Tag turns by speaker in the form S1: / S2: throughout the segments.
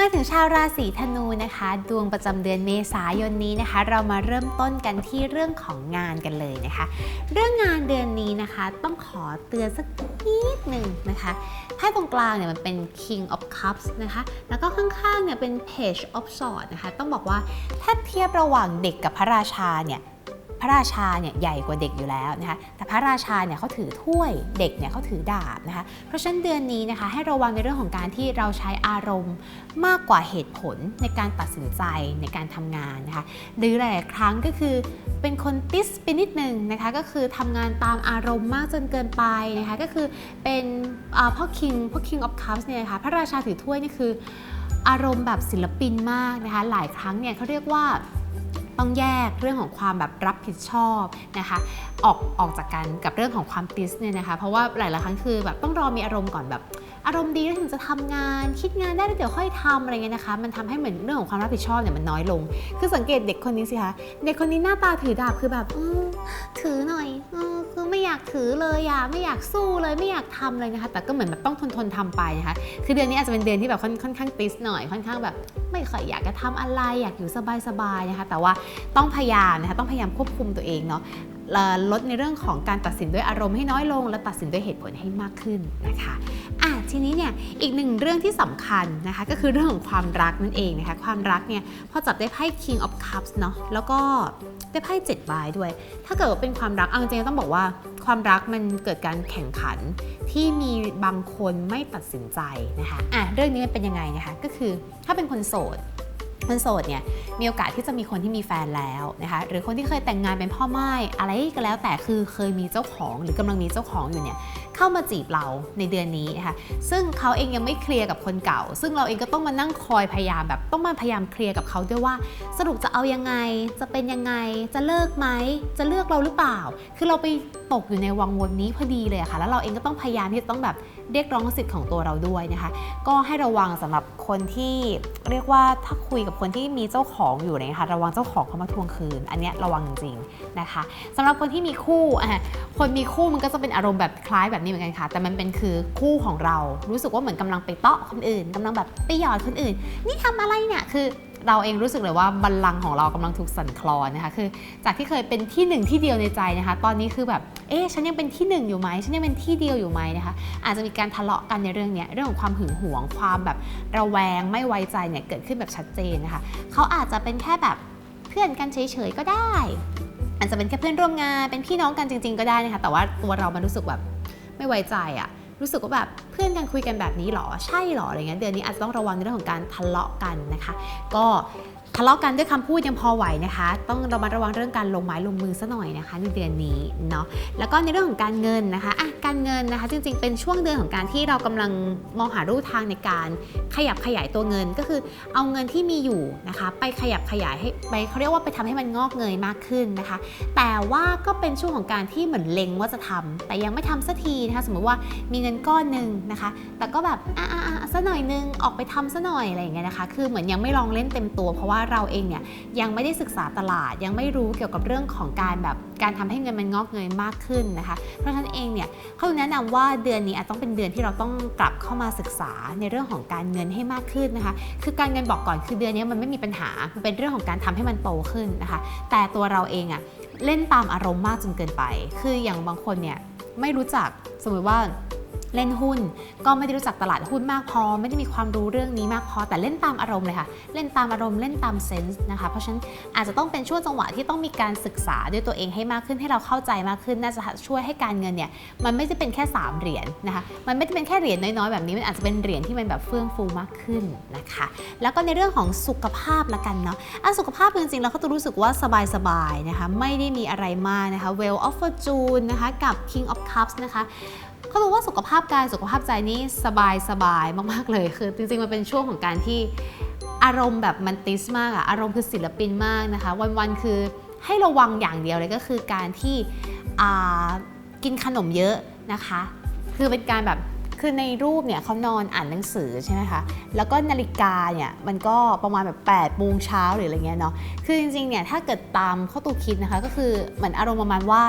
S1: มาถึงชาวราศีธนูนะคะ ดวงประจำเดือนเมษายนนี้นะคะ เรามาเริ่มต้นกันที่เรื่องของงานกันเลยนะคะ เรื่องงานเดือนนี้นะคะ ต้องขอเตือนสักนิดหนึ่งนะคะไพ่ตรงกลางเนี่ยมันเป็น King of Cups นะคะ แล้วก็ข้างๆเนี่ยเป็น Page of Swords นะคะ ต้องบอกว่าถ้าเทียบระหว่างเด็กกับพระราชาเนี่ย พระราชาเนี่ยใหญ่กว่าเด็กอยู่แล้วนะคะแต่พระราชาเนี่ยเขาถือถ้วยเด็กเนี่ยเขาถือดาบนะคะเพราะฉะนั้นเดือนนี้นะคะให้ระวังในเรื่องของการที่เราใช้อารมณ์มากกว่าเหตุผลในการตัดสินใจในการทำงานนะคะหรือหลายครั้งก็คือเป็นคนติสไปนิดนึงนะคะก็คือทำงานตามอารมณ์มากจนเกินไปนะคะก็คือเป็นพ่อคิงพ่อ King of Cups เนี่ยนะคะพระราชาถือถ้วยนี่คืออารมณ์แบบศิลปินมากนะคะหลายครั้งเนี่ยเขาเรียกว่า ต้องแยกเรื่องของความแบบรับผิดชอบนะคะออกออกจากกันกับเรื่องของความติสเนี่ยนะคะ เพราะว่าหลายๆครั้งคือแบบต้องรอมีอารมณ์ก่อนแบบอารมณ์ดีแล้วถึงจะทำงาน คิดงานได้แล้วเดี๋ยวค่อยทำอะไรเงี้ยนะคะ มันทำให้เหมือนเรื่องของความรับผิดชอบเนี่ยมันน้อยลง คือสังเกตเด็กคนนี้สิคะเด็กคนนี้หน้าตาถือดาบคือแบบอถือหน่อยเออคือ ไม่อยากถือเลยอะไม่อยากสู้เลยไม่อยากทำเลยนะคะ แต่ก็เหมือนแบบต้องทนทนทำไปนะคะคือเดือนนี้อาจจะเป็นเดือนที่แบบค่อนค่อนข้างติสหน่อยค่อนข้างแบบ ไม่ค่อยอยากจะทำอะไรอยากอยู่สบายๆนะคะ แต่ว่าต้องพยายามนะคะต้องพยายามควบคุมตัวเองเนาะ ลดในเรื่องของการตัดสินด้วยอารมณ์ให้น้อยลง และตัดสินด้วยเหตุผลให้มากขึ้นนะคะอะทีนี้เนี่ยอีกหนึ่งเรื่องที่สำคัญนะคะก็คือเรื่องของความรักนั่นเองนะคะความรักเนี่ยพอจับได้ไพ่ King of Cups เนาะแล้วก็ได้ไพ่7ใบด้วย ถ้าเกิดว่าเป็นความรักเอาจริงๆต้องบอกว่าความรักมันเกิดการแข่งขันที่มีบางคนไม่ตัดสินใจนะคะอะเรื่องนี้มันเป็นยังไงนะคะก็คือถ้าเป็นคนโสด คนโสดเนี่ยมีโอกาสที่จะมีคนที่มีแฟนแล้วนะคะหรือคนที่เคยแต่งงานเป็นพ่อไม้อะไรก็แล้วแต่คือเคยมีเจ้าของหรือกำลังมีเจ้าของอยู่เนี่ยเข้ามาจีบเราในเดือนนี้นะคะซึ่งเขาเองยังไม่เคลียร์กับคนเก่า ซึ่งเราเองก็ต้องมานั่งคอยพยายามแบบต้องมาพยายามเคลียร์กับเขาด้วยว่า สรุปจะเอายังไงจะเป็นยังไงจะเลิกไหมจะเลือกเราหรือเปล่า คือเราไปตกอยู่ในวังวนนี้พอดีเลยะค่ะแล้วเราเองก็ต้องพยายามที่จะต้องแบบ เรียกร้องสิทธิ์ของตัวเราด้วยนะคะ ก็ให้ระวังสำหรับคนที่เรียกว่าถ้าคุยกับคนที่มีเจ้าของอยู่เนะคะระวังเจ้าของเขามาทวงคืน อันนี้ระวังจริงๆนะคะสำหรับคนที่มีคู่คนมีคู่มันก็จะเป็นอารมณ์แบบคล้ายแบบนี้เหมือนกันค่ะ แต่มันเป็นคือคู่ของเรา รู้สึกว่าเหมือนกำลังไปเตาะคนอื่นกำลังแบบไปหยอดคนอื่น นี่ทำอะไรเนี่ยคือ เราเองรู้สึกเลยว่าบัลลังก์ของเรากำลังถูกสั่นคลอนนะคะคือ จากที่เคยเป็นที่หนึ่งที่เดียวในใจนะคะ ตอนนี้คือแบบเอ๊ะฉันยังเป็นที่หนึ่งอยู่ไหมฉันยังเป็นที่เดียวอยู่ไหมนะคะ อาจจะมีการทะเลาะกันในเรื่องนี้เรื่องของความหึงหวงความแบบระแวงไม่ไว้ใจเนี่ยเกิดขึ้นแบบชัดเจนนะคะเขาอาจจะเป็นแค่แบบเพื่อนกันเฉยๆก็ได้ อาจจะเป็นแค่เพื่อนร่วมงานเป็นพี่น้องกันจริง ๆ ก็ได้นะคะแต่ว่าตัวเรามันรู้สึกแบบไม่ไว้ใจอะ รู้สึกว่าแบบเพื่อนกันคุยกันแบบนี้หรอใช่หรออะไรเงี้ยเดือนนี้อาจจะต้องระวังในเรื่องของการทะเลาะกันนะคะ ก็ ทะเลาะกันด้วยคำพูดยังพอไหวนะคะ ต้องระมัดระวังเรื่องการลงไม้ลงมือซะหน่อยนะคะในเดือนนี้เนาะแล้วก็ในเรื่องของการเงินนะคะอะการเงินนะคะ จริงๆ เป็นช่วงเดือนของการที่เรากำลังมองหารูทางในการขยับขยายตัวเงินก็คือเอาเงินที่มีอยู่นะคะ ไปขยับขยายให้ไปเขาเรียกว่าไปทำให้มันงอกเงยมากขึ้นนะคะ แต่ว่าก็เป็นช่วงของการที่เหมือนเล็งว่าจะทำแต่ยังไม่ทำสักทีนะคะสมมติว่ามีเงินก้อนหนึ่งนะคะ แต่ก็แบบอะอะอะสักหน่อยนึงออกไปทำสักหน่อยอะไรอย่างเงี้ยนะคะ คือเหมือนยังไม่ลองเล่นเต็มตัวเพราะว่าเราเองเนี่ยยังไม่ได้ศึกษาตลาด ยังไม่รู้เกี่ยวกับเรื่องของการแบบการทำให้เงินมันงอกเงยมากขึ้นนะคะ เพราะฉะนั้นเองเนี่ยเขาแนะนำว่าเดือนนี้อาจต้องเป็นเดือนที่เราต้องกลับเข้ามาศึกษาในเรื่องของการเงินให้มากขึ้นนะคะ คือการเงินบอกก่อนคือเดือนนี้มันไม่มีปัญหามันเป็นเรื่องของการทำให้มันโตขึ้นนะคะ แต่ตัวเราเองอะเล่นตามอารมณ์มากจนเกินไป คืออย่างบางคนเนี่ยไม่รู้จักสมมติว่า เล่นหุ้น ก็ไม่ได้รู้จักตลาดหุ้นมากพอ ไม่ได้มีความรู้เรื่องนี้มากพอ แต่เล่นตามอารมณ์เลยค่ะ เล่นตามอารมณ์เล่นตามเซนส์นะคะ เพราะฉะนั้นอาจจะต้องเป็นช่วงจังหวะที่ต้องมีการศึกษาด้วยตัวเองให้มากขึ้นให้เราเข้าใจมากขึ้นน่าจะช่วยให้การเงินเนี่ยมันไม่ได้เป็นแค่ 3 เหรียญนะคะมันไม่ได้เป็นแค่เหรียญน้อยๆแบบนี้มันอาจจะเป็นเหรียญที่มันแบบเฟื่องฟูมากขึ้นนะคะ แล้วก็ในเรื่องของสุขภาพละกันเนาะอะสุขภาพจริงๆแล้วเขาจะรู้สึกว่าสบายๆนะคะไม่ได้มีอะไรมากนะคะ Well of Fortune นะคะกับ King of Cups นะคะ เขาบอกว่าสุขภาพกายสุขภาพใจนี่สบายสบายมาก ๆ เลย คือจริง ๆ มันเป็นช่วงของการที่อารมณ์แบบมันติสมากอะอารมณ์คือศิลปินมากนะคะ วันๆคือให้ระวังอย่างเดียวเลยก็คือการที่กินขนมเยอะนะคะ คือเป็นการแบบคือในรูปเนี่ยเขานอนอ่านหนังสือใช่ไหมคะ แล้วก็นาฬิกาเนี่ยมันก็ประมาณแบบ8โมงเช้าหรืออะไรเงี้ยเนาะ คือจริงๆเนี่ยถ้าเกิดตามข้อตูคิดนะคะก็คือเหมือนอารมณ์ประมาณว่า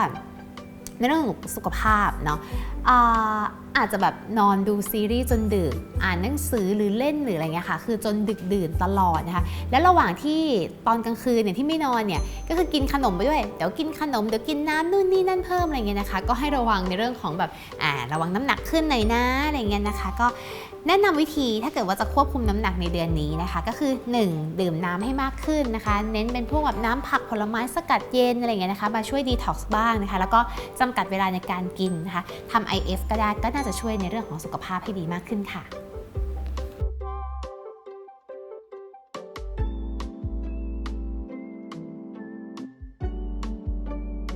S1: ในเรื่องของสุขภาพเนาะอาจจะแบบนอนดูซีรีส์จนดึก อ่านหนังสือหรือเล่นหรืออะไรเงี้ยค่ะ คือจนดึกดื่นตลอดนะคะ แล้วระหว่างที่ตอนกลางคืนเนี่ยที่ไม่นอนเนี่ย ก็คือกินขนมไปด้วย เดี๋ยวกินขนม เดี๋ยวกินน้ำนู่นนี่นั่นเพิ่มอะไรเงี้ยนะคะ ก็ให้ระวังในเรื่องของแบบ อ่า ระวังน้ำหนักขึ้นหน่อยนะ อะไรเงี้ยนะคะ ก็แนะนำวิธีถ้าเกิดว่าจะควบคุมน้ำหนักในเดือนนี้นะคะ ก็คือ 1. ดื่มน้ำให้มากขึ้นนะคะ เน้นเป็นพวกแบบน้ำผักผลไม้สกัดเย็นอะไรเงี้ยนะคะ มาช่วยดีท็อกซ์บ้างนะคะ แล้วก็จำกัดเวลาในการกินนะคะทำ IF ก็ได้ก็น่าจะช่วยในเรื่องของสุขภาพให้ดีมากขึ้นค่ะ